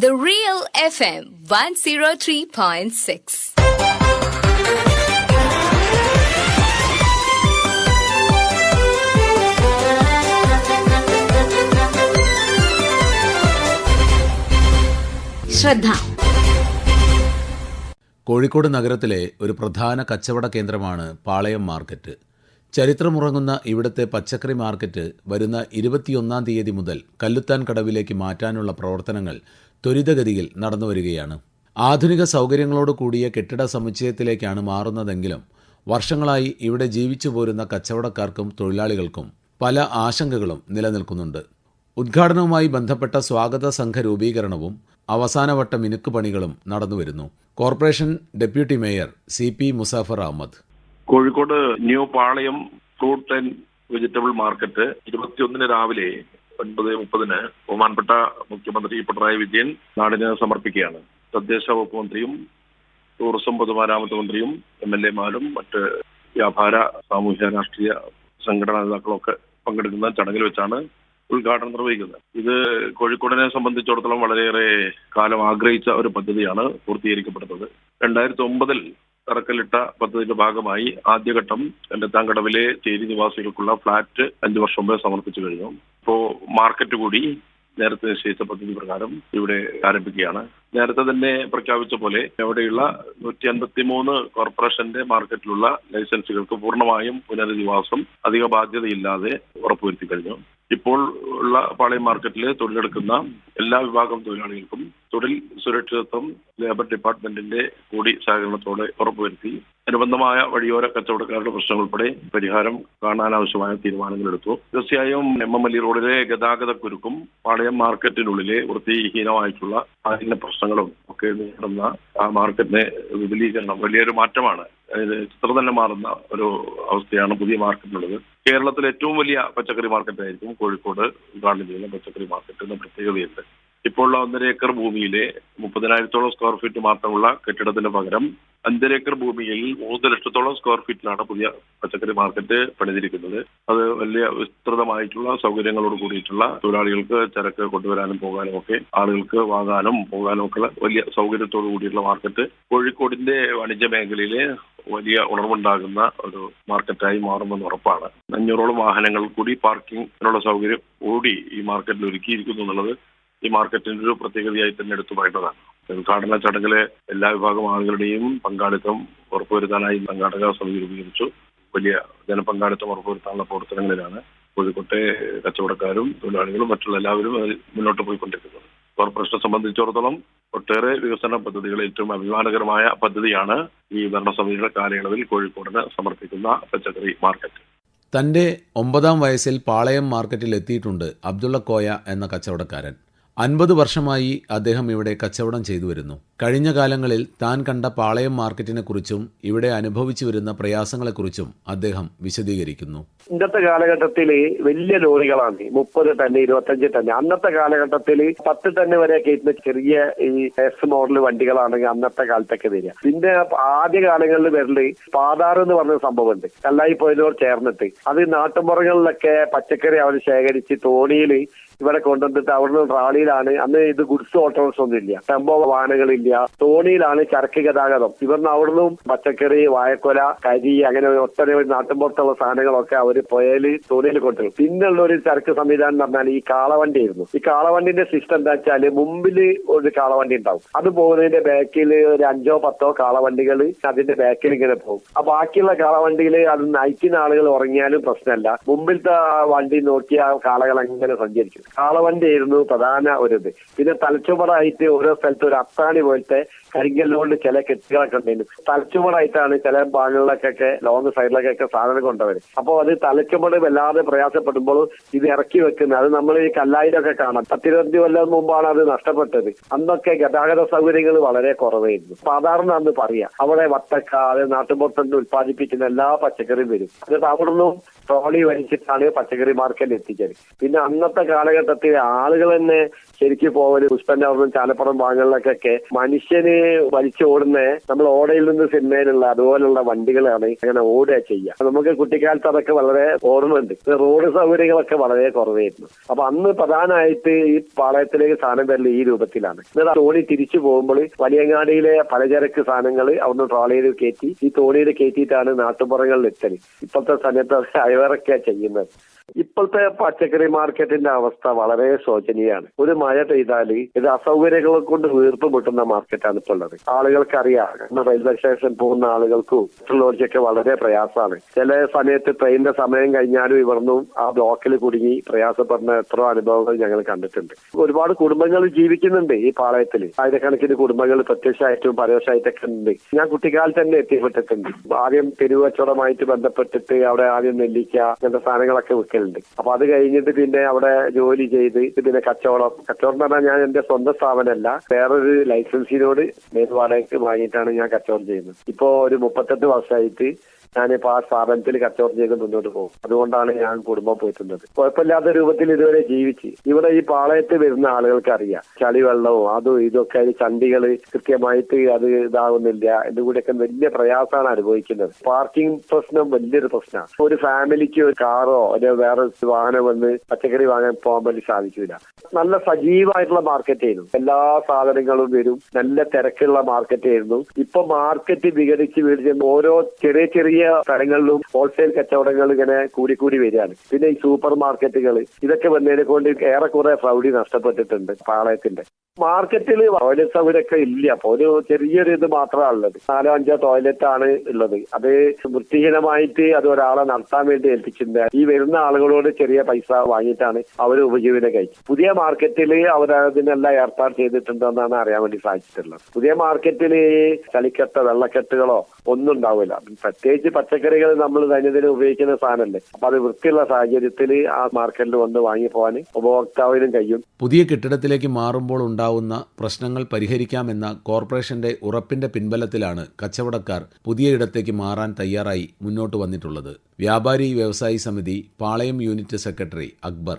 The Real FM 103.6. ശ്രദ്ധ കോഴിക്കോട് നഗരത്തിലെ ഒരു പ്രധാന കച്ചവട കേന്ദ്രമാണ് പാളയം മാർക്കറ്റ് ചരിത്രമുറങ്ങുന്ന ഇവിടുത്തെ പച്ചക്കറി മാർക്കറ്റ് വരുന്ന ഇരുപത്തിയൊന്നാം തീയതി മുതൽ കല്ലുത്താൻ കടവിലേക്ക് മാറ്റാനുള്ള പ്രവർത്തനങ്ങൾ ത്വരിതഗതിയിൽ നടന്നുവരികയാണ് ആധുനിക സൗകര്യങ്ങളോട് കൂടിയ കെട്ടിട സമുച്ചയത്തിലേക്കാണ് മാറുന്നതെങ്കിലും വർഷങ്ങളായി ഇവിടെ ജീവിച്ചു പോരുന്ന കച്ചവടക്കാർക്കും തൊഴിലാളികൾക്കും പല ആശങ്കകളും നിലനിൽക്കുന്നുണ്ട്. ഉദ്ഘാടനവുമായി ബന്ധപ്പെട്ട സ്വാഗത സംഘ രൂപീകരണവും അവസാനവട്ട മിനുക്ക് പണികളും നടന്നുവരുന്നു corporation deputy mayor C P Muzaffar Ahmed. Kozhikode new Palayam fruit and vegetable market ഇരുപത്തിയൊന്നിന് രാവിലെ ഒൻപത് മുപ്പതിന് ബഹുമാനപ്പെട്ട മുഖ്യമന്ത്രി പിണറായി വിജയൻ നാടിന് സമർപ്പിക്കുകയാണ്. തദ്ദേശ വകുപ്പ് മന്ത്രിയും ടൂറിസം പൊതുമരാമത്ത് മന്ത്രിയും എം എൽ എമാരും മറ്റ് വ്യാപാര സാമൂഹ്യ രാഷ്ട്രീയ സംഘടനാ നേതാക്കളൊക്കെ പങ്കെടുക്കുന്ന ചടങ്ങിൽ വെച്ചാണ് ഉദ്ഘാടനം നിർവഹിക്കുന്നത്. ഇത് കോഴിക്കോടിനെ സംബന്ധിച്ചിടത്തോളം വളരെയേറെ കാലം ആഗ്രഹിച്ച ഒരു പദ്ധതിയാണ് പൂർത്തീകരിക്കപ്പെടുന്നത് രണ്ടായിരത്തി ഒമ്പതിൽ തറക്കല്ലിട്ട പദ്ധതിയുടെ ഭാഗമായി ആദ്യഘട്ടം കടവിലെ ചേരി നിവാസികൾക്കുള്ള ഫ്ളാറ്റ് അഞ്ചു വർഷം മുമ്പേ സമർപ്പിച്ചു കഴിഞ്ഞു. ഇപ്പോ മാർക്കറ്റ് കൂടി നേരത്തെ നിശ്ചയിച്ച പദ്ധതി പ്രകാരം ഇവിടെ ആരംഭിക്കുകയാണ്. നേരത്തെ തന്നെ പ്രഖ്യാപിച്ച പോലെ അവിടെയുള്ള നൂറ്റി അൻപത്തി മൂന്ന് കോർപ്പറേഷന്റെ മാർക്കറ്റിലുള്ള ലൈസൻസുകൾക്ക് പൂർണമായും പുനരധിവാസം അധിക ബാധ്യതയില്ലാതെ ഉറപ്പുവരുത്തി കഴിഞ്ഞു. ഇപ്പോൾ ഉള്ള പാളയം മാർക്കറ്റിൽ തൊഴിലെടുക്കുന്ന എല്ലാ വിഭാഗം തൊഴിലാളികൾക്കും തൊഴിൽ സുരക്ഷിതത്വം ലേബർ ഡിപ്പാർട്ട്മെന്റിന്റെ കൂടി സഹകരണത്തോടെ ഉറപ്പുവരുത്തി അനുബന്ധമായ വഴിയോര കച്ചവടക്കാരുടെ പ്രശ്നങ്ങൾ ഉൾപ്പെടെ പരിഹാരം കാണാനാവശ്യമായ തീരുമാനങ്ങൾ എടുത്തു തീർച്ചയായും എം എം എൽ റോഡിലെ ഗതാഗത കുരുക്കും പാളയം മാർക്കറ്റിനുള്ളിലെ വൃത്തിഹീനമായിട്ടുള്ള മാലിന്യ പ്രശ്നങ്ങളും ഒക്കെ നേടുന്ന ആ മാർക്കറ്റിനെ വിപുലീകരണം വലിയൊരു മാറ്റമാണ്. അതായത് ചിത്രം തന്നെ മാറുന്ന ഒരു അവസ്ഥയാണ് പുതിയ മാർക്കറ്റിനുള്ളത്. കേരളത്തിലെ ഏറ്റവും വലിയ പച്ചക്കറി മാർക്കറ്റ് ആയിരിക്കും കോഴിക്കോട് ഉദ്ഘാടനം ചെയ്യുന്ന പച്ചക്കറി മാർക്കറ്റ് എന്ന പ്രത്യേകതയുണ്ട് ഇപ്പോഴുള്ള ഒന്നര ഏക്കർ ഭൂമിയിലെ മുപ്പതിനായിരത്തോളം സ്ക്വയർ ഫീറ്റ് മാത്രമുള്ള കെട്ടിടത്തിന് പകരം അഞ്ചര ഏക്കർ ഭൂമിയിൽ മൂന്ന് ലക്ഷത്തോളം സ്ക്വയർ ഫീറ്റിലാണ് പുതിയ പച്ചക്കറി മാർക്കറ്റ് പണിതിരിക്കുന്നത്. അത് വലിയ വിസ്തൃതമായിട്ടുള്ള സൗകര്യങ്ങളോട് കൂടിയിട്ടുള്ള തൊഴിലാളികൾക്ക് ചരക്ക് കൊണ്ടുവരാനും പോകാനും ഒക്കെ ആളുകൾക്ക് വാങ്ങാനും പോകാനും ഒക്കെ വലിയ സൗകര്യത്തോടു കൂടിയിട്ടുള്ള മാർക്കറ്റ് കോഴിക്കോടിന്റെ വാണിജ്യ മേഖലയിലെ വലിയ ഉണർവുണ്ടാകുന്ന ഒരു മാർക്കറ്റായി മാറുമെന്ന് ഉറപ്പാണ്. അഞ്ഞൂറോളം വാഹനങ്ങൾ കൂടി പാർക്കിങ്ങിനുള്ള സൗകര്യം കൂടി ഈ മാർക്കറ്റിൽ ഒരുക്കിയിരിക്കുന്നു എന്നുള്ളത് ഈ മാർക്കറ്റിന്റെ ഒരു പ്രത്യേകതയായി തന്നെ എടുത്തു പറയേണ്ടതാണ്. ഉദ്ഘാടന ചടങ്ങിലെ എല്ലാ വിഭാഗം ആളുകളുടെയും പങ്കാളിത്തം ഉറപ്പുവരുത്താനായി സംഘാടക സമിതി രൂപീകരിച്ചു വലിയ ജനപങ്കാളിത്തം ഉറപ്പുവരുത്താനുള്ള പ്രവർത്തനങ്ങളിലാണ് കോഴിക്കോട്ടെ കച്ചവടക്കാരും തൊഴിലാളികളും മറ്റുള്ള എല്ലാവരും മുന്നോട്ട് പോയിക്കൊണ്ടിരിക്കുന്നത്. കോർപ്പറേഷനെ സംബന്ധിച്ചിടത്തോളം ഒട്ടേറെ വികസന പദ്ധതികൾ ഏറ്റവും അഭിമാനകരമായ പദ്ധതിയാണ് ഈ ഭരണസമിതിയുടെ കാലയളവിൽ കോഴിക്കോടിന് സമർപ്പിക്കുന്ന പച്ചക്കറി മാർക്കറ്റ്. തന്റെ ഒമ്പതാം വയസ്സിൽ പാളയം മാർക്കറ്റിൽ എത്തിയിട്ടുണ്ട് അബ്ദുള്ള കോയ എന്ന കച്ചവടക്കാരൻ. അൻപത് വർഷമായി അദ്ദേഹം ഇവിടെ കച്ചവടം ചെയ്തു വരുന്നു. കഴിഞ്ഞ കാലങ്ങളിൽ താൻ കണ്ട പാളയം മാർക്കറ്റിനെക്കുറിച്ചും ഇവിടെ അനുഭവിച്ചു വരുന്ന പ്രയാസങ്ങളെക്കുറിച്ചും അദ്ദേഹം വിശദീകരിക്കുന്നു. ഇന്നത്തെ കാലഘട്ടത്തിൽ വലിയ ലോറികളാണ്. മുപ്പത് ടൺ ഇരുപത്തഞ്ച് ടൺ അന്നത്തെ കാലഘട്ടത്തിൽ പത്ത് ടൺ വരെ കയറ്റുന്ന ചെറിയ ഈ എസ് മോഡൽ വണ്ടികളാണെങ്കിൽ അന്നത്തെ കാലത്തൊക്കെ വരിക. പിന്നെ ആദ്യ കാലങ്ങളിൽ വരൽ പാതാർ എന്ന് പറഞ്ഞ സംഭവമുണ്ട്. കല്ലായി പോയതോട് ചേർന്നിട്ട്. അത് നാട്ടുമ്പുറങ്ങളിലൊക്കെ പച്ചക്കറി അവർ ശേഖരിച്ച് തോണിയിൽ ഇവിടെ കൊണ്ടുവന്നിട്ട് അവിടുന്ന് റാളിയിലാണ് അന്ന് ഇത് ഗുഡ്സ് ഓട്ടോസ് ഒന്നും ഇല്ല ടെമ്പോ വാഹനങ്ങളില്ല. തോണിയിലാണ് ചരക്ക് ഗതാഗതം. ഇവിടുന്ന് അവിടുന്നും പച്ചക്കറി വാഴക്കൊല കരി അങ്ങനെ ഒട്ടനവധി നാട്ടുമ്പുറത്തുള്ള സാധനങ്ങളൊക്കെ അവർ പോയാൽ തോണിയിൽ കൊണ്ടുവരും. പിന്നുള്ള ഒരു ചരക്ക് സംവിധാനം എന്ന് പറഞ്ഞാൽ ഈ കാളവണ്ടി ആയിരുന്നു. ഈ കാളവണ്ടിന്റെ സിസ്റ്റം എന്താ വെച്ചാൽ മുമ്പിൽ ഒരു കാളവണ്ടി ഉണ്ടാവും. അത് പോകുന്നതിന്റെ ബാക്കിൽ ഒരു അഞ്ചോ പത്തോ കാളവണ്ടികൾ അതിന്റെ ബാക്കിൽ ഇങ്ങനെ പോകും. ആ ബാക്കിയുള്ള കാളവണ്ടിയിൽ അത് നയിക്കുന്ന ആളുകൾ ഉറങ്ങിയാലും പ്രശ്നമല്ല. മുമ്പിലത്തെ വണ്ടി നോക്കി ആ കാളകൾ അങ്ങനെ സഞ്ചരിക്കും. കാളവണ്ടി ആയിരുന്നു പ്രധാന ഒരു ഇത്. പിന്നെ തലച്ചുമറായിട്ട് ഓരോ സ്ഥലത്ത് ഒരു അത്താണി പോലത്തെ കരിങ്കല്ലുകൊണ്ട് ചില കെട്ടുകളൊക്കെ ഉണ്ടായിരുന്നു തലച്ചുമടായിട്ടാണ് ചില ഭാഗങ്ങളിലൊക്കെ ലോങ് സൈഡിലൊക്കെ സാധനം കൊണ്ടുവരും അപ്പോൾ അത് തലച്ചുമട് വല്ലാതെ പ്രയാസപ്പെടുമ്പോൾ ഇത് ഇറക്കി വെക്കുന്നത്. അത് നമ്മൾ ഈ കല്ലായിലൊക്കെ കാണാം. പത്തിരുപത്തി കൊല്ലം മുമ്പാണ് അത് നഷ്ടപ്പെട്ടത്. അന്നൊക്കെ ഗതാഗത സൗകര്യങ്ങൾ വളരെ കുറവായിരുന്നു. സാധാരണ അന്ന് പറയാം അവിടെ വത്തക്ക അത് നാട്ടുമ്പുറത്തുനിന്ന് ഉത്പാദിപ്പിക്കുന്ന എല്ലാ പച്ചക്കറിയും വരും. എന്നിട്ട് അവിടുന്ന് ട്രോളി വലിച്ചിട്ടാണ് പച്ചക്കറി മാർക്കറ്റിൽ എത്തിച്ചത്. പിന്നെ അന്നത്തെ കാലഘട്ടത്തിൽ ആളുകൾ തന്നെ ശരിക്കും പോവൽ പുഷ്പന്റെ അവിടുന്ന് ചാലപ്പുറം ഭാഗങ്ങളിലൊക്കെ മനുഷ്യന് വലിച്ചോടുന്ന നമ്മൾ ഓടയിൽ നിന്ന് സിനിമയിലുള്ള അതുപോലുള്ള വണ്ടികളാണ് അങ്ങനെ ഓടുക ചെയ്യുക. നമുക്ക് കുട്ടിക്കാലത്ത് അതൊക്കെ വളരെ ഓർമ്മയുണ്ട്. റോഡ് സൗകര്യങ്ങളൊക്കെ വളരെ കുറവായിരുന്നു. അപ്പൊ അന്ന് പ്രധാനമായിട്ട് ഈ പാളയത്തിലേക്ക് സാധനം വരൽ ഈ രൂപത്തിലാണ്. എന്നിട്ട് ആ തോണി തിരിച്ചു പോകുമ്പോൾ വലിയങ്ങാടിയിലെ പലചരക്ക് സാധനങ്ങൾ അവിടുന്ന് ട്രോളിയിൽ കയറ്റി ഈ തോണിയിൽ കയറ്റിയിട്ടാണ് നാട്ടുപുറങ്ങളിൽ എത്തൽ. ഇപ്പോഴത്തെ സമയത്ത് അയവറൊക്കെ ചെയ്യുന്നത്. ഇപ്പോഴത്തെ പച്ചക്കറി മാർക്കറ്റിന്റെ അവസ്ഥ വളരെ ശോചനീയമാണ് ഒരു മഴ പെയ്താൽ ഇത് അസൗകര്യങ്ങളെ കൊണ്ട് വീർപ്പ് മുട്ടുന്ന മാർക്കറ്റാണ് ഉള്ളത്. ആളുകൾക്ക് അറിയാം റെയിൽവേ സ്റ്റേഷൻ പോകുന്ന ആളുകൾക്കും മറ്റുള്ളവർക്കൊക്കെ വളരെ പ്രയാസമാണ്. ചില സമയത്ത് ട്രെയിനിന്റെ സമയം കഴിഞ്ഞാലും ഇവർന്നും ആ ബ്ലോക്കിൽ കുടുങ്ങി പ്രയാസപ്പെടുന്ന എത്ര അനുഭവങ്ങൾ ഞങ്ങൾ കണ്ടിട്ടുണ്ട്. ഒരുപാട് കുടുംബങ്ങൾ ജീവിക്കുന്നുണ്ട് ഈ പാളയത്തിൽ ആയിരക്കണക്കിന് കുടുംബങ്ങൾ പ്രത്യക്ഷമായിട്ടും പരോക്ഷമായിട്ടൊക്കെ ഉണ്ട്. ഞാൻ കുട്ടിക്കാലത്ത് തന്നെ എത്തിപ്പെട്ടിട്ടുണ്ട്. ആദ്യം തെരുവച്ചവടമായിട്ട് ബന്ധപ്പെട്ടിട്ട് അവിടെ ആദ്യം നെല്ലിക്ക അങ്ങനത്തെ സാധനങ്ങളൊക്കെ വിൽക്കലുണ്ട്. അപ്പൊ അത് കഴിഞ്ഞിട്ട് പിന്നെ അവിടെ ജോലി ചെയ്ത് പിന്നെ കച്ചവടം. കച്ചവടം എന്ന് പറഞ്ഞാൽ ഞാൻ എന്റെ സ്വന്തം സ്ഥാപനമല്ല വേറൊരു ലൈസൻസിനോട് മേൽവാടകയ്ക്ക് വാങ്ങിയിട്ടാണ് ഞാൻ കച്ചവടം ചെയ്യുന്നത്. ഇപ്പോ ഒരു മുപ്പത്തെട്ട് വർഷമായിട്ട് ഞാനിപ്പോ ആ സ്ഥാപനത്തിൽ കച്ചവടം ചെയ്ത് മുന്നോട്ട് പോകും. അതുകൊണ്ടാണ് ഞാൻ കുടുംബം പോയിട്ടുള്ളത്. കുഴപ്പമില്ലാത്ത രൂപത്തിൽ ഇതുവരെ ജീവിച്ച്. ഇവിടെ ഈ പാളയത്ത് വരുന്ന ആളുകൾക്ക് അറിയാം. ചളി വെള്ളവും അതും ഇതൊക്കെ ചണ്ടികൾ കൃത്യമായിട്ട് അത് ഇതാവുന്നില്ല. ഇതുകൂടെയൊക്കെ വലിയ പ്രയാസമാണ് അനുഭവിക്കുന്നത്. പാർക്കിംഗ് പ്രശ്നം വലിയൊരു പ്രശ്നമാണ്. ഒരു ഫാമിലിക്ക് ഒരു കാറോ ഒരു വേറെ വാഹനം വന്ന് പച്ചക്കറി വാങ്ങാൻ പോകാൻ വേണ്ടി സാധിക്കില്ല നല്ല സജീവമായിട്ടുള്ള മാർക്കറ്റ് ആയിരുന്നു. എല്ലാ സാധനങ്ങളും വരും. നല്ല തിരക്കുള്ള മാർക്കറ്റ് ആയിരുന്നു. ഇപ്പൊ മാർക്കറ്റ് വിഘടിച്ച് വീടിച്ച് ഓരോ ചെറിയ ചെറിയ സ്ഥലങ്ങളിലും ഹോൾസെയിൽ കച്ചവടങ്ങൾ ഇങ്ങനെ കൂടി കൂടി വരികയാണ്. പിന്നെ ഈ സൂപ്പർ മാർക്കറ്റുകൾ ഇതൊക്കെ വന്നതിനെ കൊണ്ട് ഏറെക്കുറെ പ്രൗഢി നഷ്ടപ്പെട്ടിട്ടുണ്ട് പാളയത്തിന്റെ. മാർക്കറ്റിൽ ടോയ്ലറ്റ് സൗകര്യമൊക്കെ ഇല്ല. അപ്പൊ ഒരു ചെറിയൊരു ഇത് മാത്രമാണ് ഉള്ളത് നാലോ അഞ്ചോ ടോയ്ലറ്റ് ആണ് ഉള്ളത്. അത് വൃത്തിഹീനമായിട്ട് അത് ഒരാളെ നടത്താൻ വേണ്ടി ഏൽപ്പിച്ചിട്ടുണ്ട്. ഈ വരുന്ന ആളുകളോട് ചെറിയ പൈസ വാങ്ങിയിട്ടാണ് അവർ ഉപജീവനം കഴിച്ചത്. പുതിയ മാർക്കറ്റിൽ അവർ അതിനെല്ലാം ഏർപ്പാട് ചെയ്തിട്ടുണ്ടെന്നാണ് അറിയാൻ വേണ്ടി സാധിച്ചിട്ടുള്ളത്. പുതിയ മാർക്കറ്റിൽ ചളിക്കെട്ട വെള്ളക്കെട്ടുകളോ ഒന്നും ഉണ്ടാവില്ല. പ്രത്യേകിച്ച് പച്ചക്കറികൾ നമ്മൾ ദൈനംദിനം ഉപയോഗിക്കുന്ന സാധനമല്ലേ. അപ്പൊ അത് വൃത്തിയുള്ള സാഹചര്യത്തിൽ ആ മാർക്കറ്റിൽ വന്ന് വാങ്ങി പോകാൻ ഉപഭോക്താവിനും കഴിയും. പുതിയ കെട്ടിടത്തിലേക്ക് മാറുമ്പോൾ ഉണ്ടാവുന്ന പ്രശ്നങ്ങൾ പരിഹരിക്കാമെന്ന കോർപ്പറേഷന്റെ ഉറപ്പിന്റെ പിൻബലത്തിലാണ് കച്ചവടക്കാർ പുതിയ ഇടത്തേക്ക് മാറാൻ തയ്യാറായി മുന്നോട്ട് വന്നിട്ടുള്ളത്. വ്യാപാരി വ്യവസായി സമിതി പാളയം യൂണിറ്റ് സെക്രട്ടറി അക്ബർ.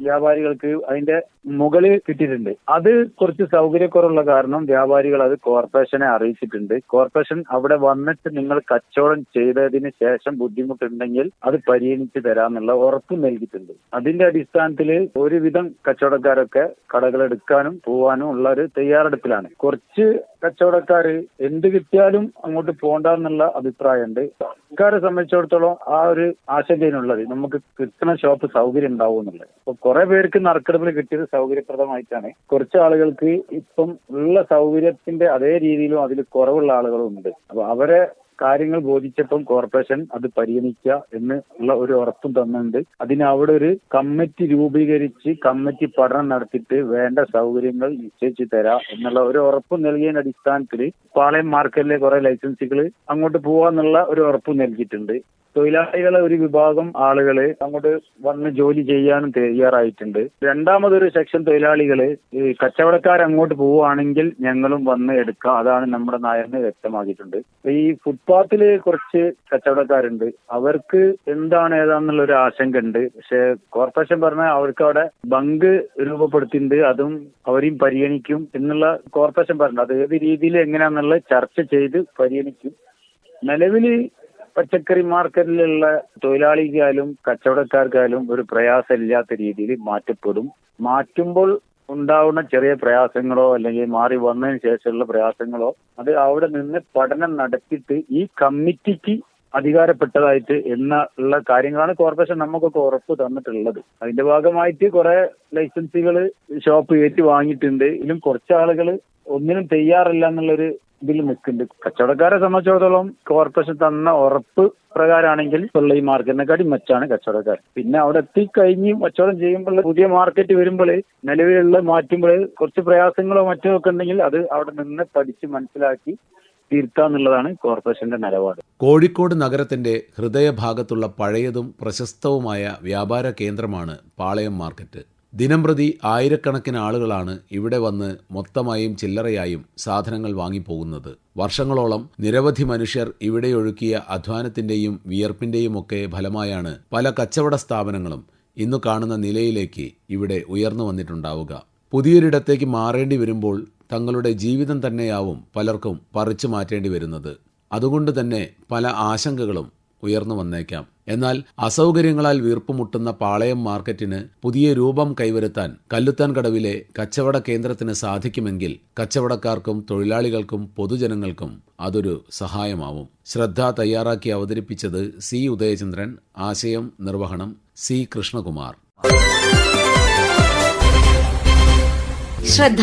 വ്യാപാരികൾക്ക് അതിന്റെ മുകളിൽ കിട്ടിയിട്ടുണ്ട്. അത് കുറച്ച് സൗകര്യക്കുറവുള്ള കാരണം വ്യാപാരികൾ അത് കോർപ്പറേഷനെ അറിയിച്ചിട്ടുണ്ട്. കോർപ്പറേഷൻ അവിടെ വന്നിട്ട് നിങ്ങൾ കച്ചവടം ചെയ്തതിന് ശേഷം ബുദ്ധിമുട്ടുണ്ടെങ്കിൽ അത് പരിഗണിച്ച് തരാമെന്നുള്ള ഉറപ്പ് നൽകിയിട്ടുണ്ട്. അതിന്റെ അടിസ്ഥാനത്തിൽ ഒരുവിധം കച്ചവടക്കാരൊക്കെ കടകൾ എടുക്കാനും പോവാനും ഉള്ള ഒരു തയ്യാറെടുപ്പിലാണ്. കുറച്ച് കച്ചവടക്കാർ എന്ത് കിട്ടിയാലും അങ്ങോട്ട് പോകണ്ടെന്നുള്ള അഭിപ്രായമുണ്ട്. സർക്കാരെ സംബന്ധിച്ചിടത്തോളം ആ ഒരു ആശങ്കയിലുള്ളത്. നമുക്ക് കിട്ടുന്ന ഷോപ്പ് സൗകര്യം ഉണ്ടാവും എന്നുള്ളത് അപ്പൊ കുറെ പേർക്ക് നറുക്കെടുപ്പിൽ കിട്ടിയത് സൗകര്യപ്രദമായിട്ടാണ്. കുറച്ച് ആളുകൾക്ക് ഇപ്പം ഉള്ള സൗകര്യത്തിന്റെ അതേ രീതിയിലും അതിൽ കുറവുള്ള ആളുകളും ഉണ്ട് അപ്പൊ അവരെ കാര്യങ്ങൾ ബോധിച്ചപ്പം കോർപ്പറേഷൻ അത് പരിഗണിക്കുക എന്ന് ഉള്ള ഒരു ഉറപ്പും തന്നിട്ടുണ്ട്. അതിന് അവിടെ ഒരു കമ്മിറ്റി രൂപീകരിച്ച് കമ്മിറ്റി പഠനം നടത്തിയിട്ട് വേണ്ട സൗകര്യങ്ങൾ നിശ്ചയിച്ചു തരാം എന്നുള്ള ഒരു ഉറപ്പ് നൽകിയതിന്റെ അടിസ്ഥാനത്തിൽ പാളയം മാർക്കറ്റിലെ കുറെ ലൈസൻസുകൾ അങ്ങോട്ട് പോവാന്നുള്ള ഒരു ഉറപ്പ് നൽകിയിട്ടുണ്ട്. തൊഴിലാളികളെ ഒരു വിഭാഗം ആളുകൾ അങ്ങോട്ട് വന്ന് ജോലി ചെയ്യാനും തയ്യാറായിട്ടുണ്ട്. രണ്ടാമതൊരു സെക്ഷൻ തൊഴിലാളികൾ ഈ കച്ചവടക്കാർ അങ്ങോട്ട് പോവുകയാണെങ്കിൽ ഞങ്ങളും വന്ന് എടുക്കാം. അതാണ് നമ്മുടെ നയം വ്യക്തമാക്കിയിട്ടുണ്ട്. ഈ ഫുട്പാത്തിൽ കുറച്ച് കച്ചവടക്കാരുണ്ട്. അവർക്ക് എന്താണ് ഏതാന്നുള്ള ഒരു ആശങ്ക ഉണ്ട് പക്ഷെ കോർപ്പറേഷൻ പറഞ്ഞ അവർക്ക് അവിടെ ബങ്ക് രൂപപ്പെടുത്തിയിട്ടുണ്ട്. അതും അവരെയും പരിഗണിക്കും എന്നുള്ള കോർപ്പറേഷൻ പറഞ്ഞു അത് ഏത് രീതിയിൽ എങ്ങനെയാണെന്നുള്ള ചർച്ച ചെയ്ത് പരിഗണിക്കും. നിലവിൽ പച്ചക്കറി മാർക്കറ്റിലുള്ള തൊഴിലാളിക്കായാലും കച്ചവടക്കാർക്കായാലും ഒരു പ്രയാസമില്ലാത്ത രീതിയിൽ മാറ്റപ്പെടും. മാറ്റുമ്പോൾ ഉണ്ടാവുന്ന ചെറിയ പ്രയാസങ്ങളോ അല്ലെങ്കിൽ മാറി വന്നതിന് ശേഷമുള്ള പ്രയാസങ്ങളോ അത് അവിടെ നിന്ന് പഠനം നടത്തിയിട്ട് ഈ കമ്മിറ്റിക്ക് അധികാരപ്പെട്ടതായിട്ട് എന്നുള്ള കാര്യങ്ങളാണ് കോർപ്പറേഷൻ നമുക്കൊക്കെ ഉറപ്പ് തന്നിട്ടുള്ളത്. അതിന്റെ ഭാഗമായിട്ട് കുറെ ലൈസൻസുകൾ ഷോപ്പ് ഏറ്റ് വാങ്ങിയിട്ടുണ്ട്. ഇതിലും കുറച്ച് ആളുകൾ ഒന്നിനും തയ്യാറില്ല എന്നുള്ളൊരു ഇതിൽ നിൽക്കുന്നുണ്ട്. കച്ചവടക്കാരെ സംബന്ധിച്ചിടത്തോളം കോർപ്പറേഷൻ തന്ന ഉറപ്പ് പ്രകാരമാണെങ്കിൽ ഈ മാർക്കറ്റിനെക്കാട്ടി മെച്ചാണ് കച്ചവടക്കാർ. പിന്നെ അവിടെ എത്തിക്കഴിഞ്ഞ് കച്ചവടം ചെയ്യുമ്പോൾ പുതിയ മാർക്കറ്റ് വരുമ്പോൾ നിലവിലുള്ള മാറ്റുമ്പോൾ കുറച്ച് പ്രയാസങ്ങളോ മറ്റോ ഒക്കെ ഉണ്ടെങ്കിൽ അത് അവിടെ നിന്ന് പഠിച്ച് മനസ്സിലാക്കി തീർക്കാന്നുള്ളതാണ് കോർപ്പറേഷന്റെ നിലപാട്. കോഴിക്കോട് നഗരത്തിന്റെ ഹൃദയഭാഗത്തുള്ള പഴയതും പ്രശസ്തവുമായ വ്യാപാര കേന്ദ്രമാണ് പാളയം മാർക്കറ്റ്. ദിനംപ്രതി ആയിരക്കണക്കിന് ആളുകളാണ് ഇവിടെ വന്ന് മൊത്തമായും ചില്ലറയായും സാധനങ്ങൾ വാങ്ങിപ്പോകുന്നത്. വർഷങ്ങളോളം നിരവധി മനുഷ്യർ ഇവിടെയൊഴുക്കിയ അധ്വാനത്തിന്റെയും വിയർപ്പിന്റെയും ഒക്കെ ഫലമായാണ് പല കച്ചവട സ്ഥാപനങ്ങളും ഇന്ന് കാണുന്ന നിലയിലേക്ക് ഇവിടെ ഉയർന്നു വന്നിട്ടുണ്ടാവുക. പുതിയൊരിടത്തേക്ക് മാറേണ്ടി വരുമ്പോൾ തങ്ങളുടെ ജീവിതം തന്നെയാവും പലർക്കും പറിച്ചു മാറ്റേണ്ടി വരുന്നത്. അതുകൊണ്ട് തന്നെ പല ആശങ്കകളും ഉയർന്നു വന്നേക്കാം. എന്നാൽ അസൗകര്യങ്ങളാൽ വീർപ്പുമുട്ടുന്ന പാളയം മാർക്കറ്റിന് പുതിയ രൂപം കൈവരുത്താൻ കല്ലുത്താൻ കടവിലെ കച്ചവട കേന്ദ്രത്തിന് സാധിക്കുമെങ്കിൽ കച്ചവടക്കാർക്കും തൊഴിലാളികൾക്കും പൊതുജനങ്ങൾക്കും അതൊരു സഹായമാവും. ശ്രദ്ധ തയ്യാറാക്കി അവതരിപ്പിച്ചത് സി ഉദയചന്ദ്രൻ. ആശയം നിർവഹണം സി കൃഷ്ണകുമാർ. ശ്രദ്ധ.